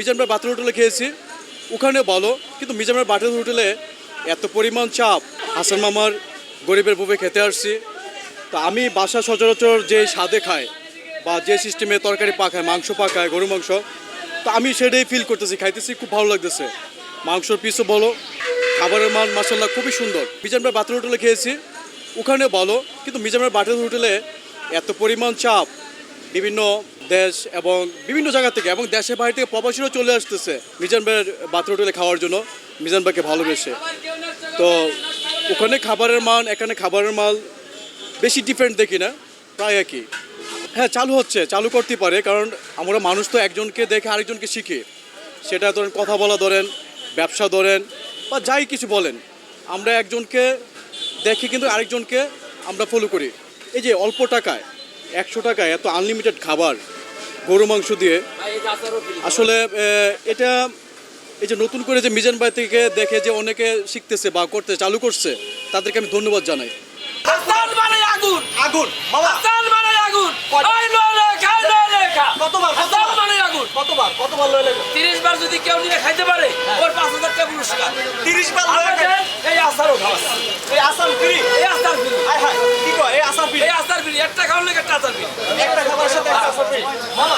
মিজানবার বাতের হোটেলে খেয়েছি। ওখানে ভালো, কিন্তু মিজানবার বাতের হোটেলে এত পরিমাণ চাপ। হাসান মামার গরিবের বুবে খেতে আসছি। তা আমি বাসা সচরাচর যে স্বাদে খাই বা যে সিস্টেমে তরকারি পাকায়, মাংস পাকায় গরু মাংস, তো আমি সেটাই ফিল করতেছি, খাইতেছি, খুব ভালো লাগতেছে। মাংসর পিসও বলো খাবারের মান মাসাল্লাহ খুবই সুন্দর। মিজানবার বাতের হোটেলে খেয়েছি ওখানে ভালো, কিন্তু মিজানবার বাতের হোটেলে এত পরিমাণ চাপ, বিভিন্ন দেশ এবং বিভিন্ন জায়গা থেকে এবং দেশের বাইরে থেকে প্রবাসীরাও চলে আসতেছে মিজান ভাইয়ের বাথরুম হোটেলে খাওয়ার জন্য। মিজান ভাইকে ভালোবেসে। তো ওখানে খাবারের মান, এখানে খাবারের মাল বেশি ডিফারেন্ট দেখি না, প্রায় একই। হ্যাঁ চালু হচ্ছে, চালু করতে পারে, কারণ আমরা মানুষ তো একজনকে দেখে আরেকজনকে শিখি। সেটা ধরেন কথা বলা ধরেন, ব্যবসা ধরেন, বা যাই কিছু বলেন। আমরা একজনকে দেখি, কিন্তু আরেকজনকে আমরা ফলো করি। এই যে অল্প টাকায় একশো টাকায় এত আনলিমিটেড খাবার গরু মাংস দিয়ে। আসলে এটা এই যে নতুন করে যে মিজান ভাই থেকে দেখে যে অনেকে শিখতেছে বা করতে চালু করছে তাদেরকে আমি ধন্যবাদ জানাই। মানে আগুন! আগুন মানে আগুন! কতবার? মানে আগুন! কতবার কতবার 30 বার যদি কেউ নিয়ে খাইতে পারে ওর 5000 টাকা পুরস্কার। তিরিশ বার এই আসারও এই আসাম ফ্রি এই আসার ফ্রি হাই হলে একটা লেগে একটা খাবারের সাথে একটা ফ্রি মামা